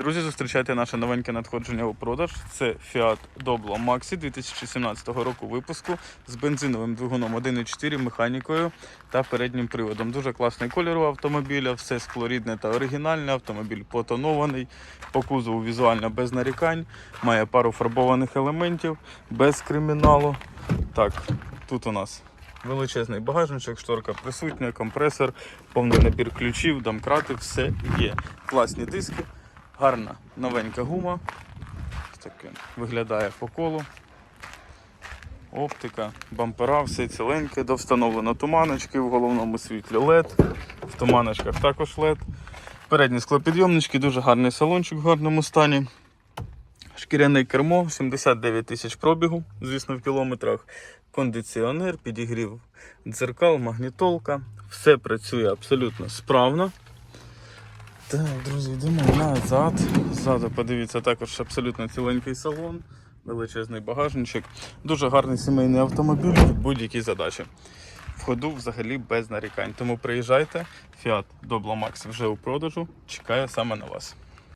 Друзі, зустрічайте наше новеньке надходження у продаж. Це Fiat Doblo Maxi 2017 року випуску з бензиновим двигуном 1.4 механікою та переднім приводом. Дуже класний колір у автомобіля, все склорідне та оригінальне. Автомобіль потонований, по кузову візуально без нарікань, має пару фарбованих елементів без криміналу. Так, тут у нас величезний багажничок, шторка присутня, компресор, повний набір ключів, домкрати, все є. Класні диски, гарна новенька гума. Таке виглядає по колу. Оптика, бампера, все ціленьке, довстановлено туманочки в головному світлі LED, в туманочках також LED. Передні склопідйомнички, дуже гарний салончик в гарному стані. Шкіряне кермо, 79 тисяч пробігу, звісно, в кілометрах. Кондиціонер, підігрів дзеркал, магнітолка. Все працює абсолютно справно. Так, друзі, йдемо назад. Ззаду подивіться також абсолютно ціленький салон, величезний багажничок. Дуже гарний сімейний автомобіль під будь-які задачі. В ходу взагалі без нарікань. Тому приїжджайте. Fiat Doblo Max вже у продажу. Чекає саме на вас.